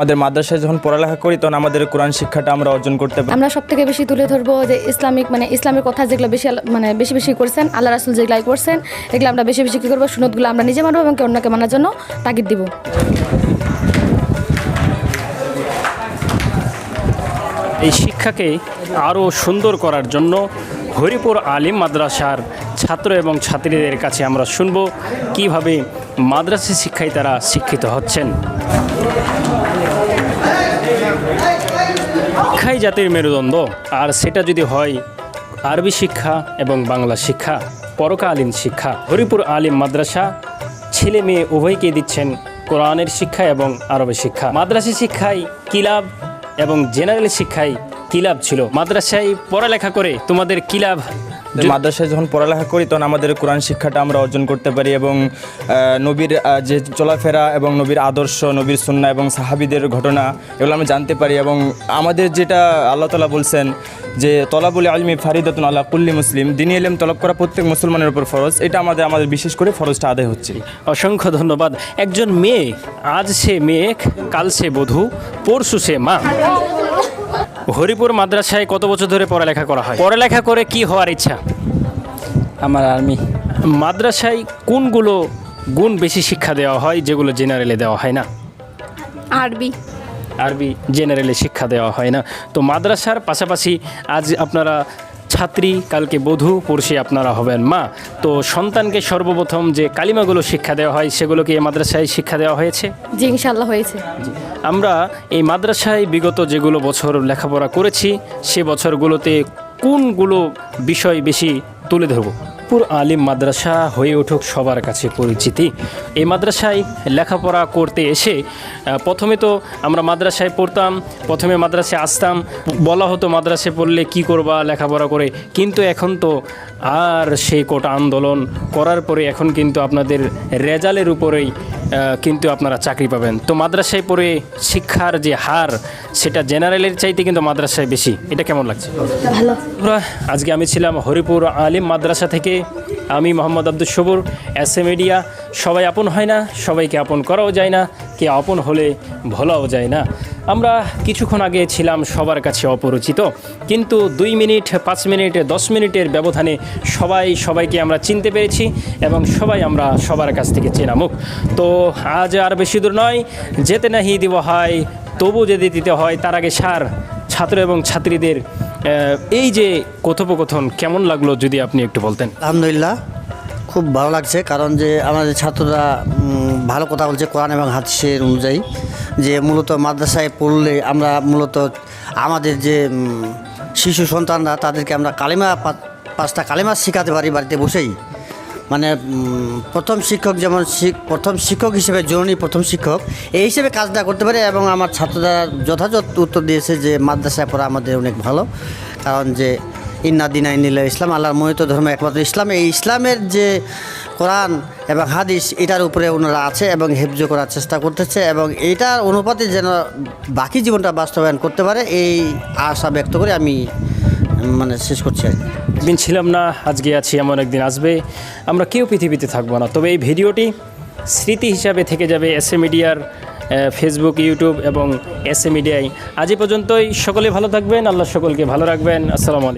আমাদের মাদ্রাসায় যখন পড়ালেখা করি তখন আমাদের কোরআন শিক্ষাটা আমরা অর্জন করতে পারি। আমরা সব থেকে বেশি তুলে ধরবো যে ইসলামিক মানে ইসলামের কথা যেগুলো বেশি মানে বেশি বেশি করছেন আল্লাহ রাসুল যেগুলো করছেন এগুলো আমরা বেশি বেশি কী করব সুনতগুলো আমরা নিজে মানবো এবং অন্যকে মানার জন্য তাগিদ দিব। এই শিক্ষাকে আরও সুন্দর করার জন্য হরিপুর আলিম মাদ্রাসার ছাত্র এবং ছাত্রীদের কাছে আমরা শুনব কীভাবে মাদ্রাসা শিক্ষায় তারা শিক্ষিত হচ্ছেন। শিক্ষাই জাতির মেরুদণ্ড, আর সেটা যদি হয় আরবি শিক্ষা এবং বাংলা শিক্ষা, পরকালীন শিক্ষা। হরিপুর আলিম মাদ্রাসা, ছেলে মেয়ে উভয়কে দিচ্ছেন কোরআনের শিক্ষা এবং আরবি শিক্ষা। মাদ্রাসা শিক্ষায় কিলাব এবং জেনারেল শিক্ষায় কিলাব ছিল? মাদ্রাসায় পড়ালেখা করে তোমাদের কিলাব মাদ্রাসায় যখন পড়ালেখা করি তখন আমাদের কোরআন শিক্ষাটা আমরা অর্জন করতে পারি এবং নবীর যে চলাফেরা এবং নবীর আদর্শ নবীর সুন্না এবং সাহাবিদের ঘটনা এগুলো আমরা জানতে পারি এবং আমাদের যেটা আল্লাহ তালা বলছেন যে তলাবুল আলমি ফারিদাতুন আল্লাহ কুল্লি মুসলিম। দিনী এলেম তলব করা প্রত্যেক মুসলমানের উপর ফরজ এটা আমাদের আমাদের বিশেষ করে ফরজটা আদায় হচ্ছে। অসংখ্য ধন্যবাদ। একজন মেয়ে আজ সে মেয়ে কাল সে বধূ পরশু সে মা। হরিপুর মাদ্রাসায় কত বছর ধরে পড়ালেখা করা হয়? পড়ালেখা করে কি হওয়ার ইচ্ছা? আমার আর্মি। মাদ্রাসায় কোনগুলো গুণ বেশি শিক্ষা দেওয়া হয় যেগুলো জেনারেলে দেওয়া হয় না? আরবি। আরবি জেনারেলে শিক্ষা দেওয়া হয় না। তো মাদ্রাসার পাশাপাশি আজ আপনারা ছাত্রী কালকে বধূ পড়শে আপনারা হবেন মা। তো সন্তানকে সর্বপ্রথম যে কালিমাগুলো শিক্ষা দেওয়া হয় সেগুলোকে এই মাদ্রাসায় শিক্ষা দেওয়া হয়েছে? জি ইনশাল্লাহ হয়েছে। আমরা এই মাদ্রাসায় বিগত যেগুলো বছর লেখাপড়া করেছি সে বছরগুলোতে কোনগুলো বিষয় বেশি তুলে ধরব? পুর আলিম মাদ্রাসা হয়ে উঠুক সবার কাছে পরিচিতি। এই মাদ্রাসায় লেখাপড়া করতে এসে প্রথমে তো আমরা মাদ্রাসায় পড়তাম, প্রথমে মাদ্রাসায় আসতাম, বলা হতো মাদ্রাসে পড়লে কি করবা, লেখাপড়া করে। কিন্তু এখন তো আর সেই কোটা আন্দোলন করার পরে এখন কিন্তু আপনাদের রেজালের উপরেই কিন্তু আপনারা চাকরি পাবেন। তো মাদ্রাসায় পড়ে শিক্ষার যে হার সেটা জেনারেলের চাইতে কিন্তু মাদ্রাসায় বেশি। এটা কেমন লাগছে? আজকে আমি ছিলাম হরিপুর আলিম মাদ্রাসা থেকে। আমি Mohammad Abdul Sabur S A media. সবাই আপন হয় না সবাইকে আপন করাও যায় না। কে আপন হলে ভোলাও যায় না। আমরা কিছুক্ষণ আগে ছিলাম সবার কাছে অপরিচিত, কিন্তু দুই মিনিট, পাঁচ মিনিট, দশ মিনিটের ব্যবধানে সবাই সবাইকে আমরা চিনতে পেরেছি এবং সবাই আমরা সবার কাছ থেকে চেনা মুখ। তো আজ আর বেশি দূর নয়, যেতে নাহি দিব হয়, তবু যদি দিতে হয়। তার আগে সার ছাত্র এবং ছাত্রীদের এই যে কথোপকথন, কেমন লাগল যদি আপনি একটু বলতেন? আলহামদুলিল্লাহ, খুব ভালো লাগছে। কারণ যে আমাদের ছাত্ররা ভালো কথা বলছে কোরআন এবং হাদিসের অনুযায়ী। যে মূলত মাদ্রাসায় পড়লে আমরা মূলত আমাদের যে শিশু সন্তানরা তাদেরকে আমরা কালিমা পাঁচটা কালিমা শেখাতে পারি বাড়িতে বসেই। মানে প্রথম শিক্ষক যেমন প্রথম শিক্ষক হিসেবে জননী প্রথম শিক্ষক, এই হিসেবে কাজটা করতে পারে এবং আমার ছাত্ররা যথাযথ উত্তর দিয়েছে যে, মাদ্রাসায় পড়া আমাদের অনেক ভালো। কারণ যে ইন্না দিনা ইন্নিল্লা ইসলাম, আল্লাহর মোহিত ধর্ম একমাত্র ইসলাম। এই ইসলামের যে কোরআন এবং হাদিস, এটার উপরে ওনারা আছে এবং হেফজ করার চেষ্টা করতেছে এবং এইটার অনুপাতে যেন বাকি জীবনটা বাস্তবায়ন করতে পারে, এই আশা ব্যক্ত করে আমি মানে শেষ করছি আর দিন ছিলাম না, আজকে আছি, এমন একদিন আসবে। আমরা কেউ পৃথিবীতে থাকব না, তবে এই ভিডিওটি স্মৃতি হিসাবে থেকে যাবে এস এ মিডিয়ার ফেসবুক ইউটিউব এবং এস এ মিডিয়ায়। আজ পর্যন্তই, সকলে ভালো থাকবেন, আল্লাহ সকলকে ভালো রাখবেন, আসসালামু আলাইকুম।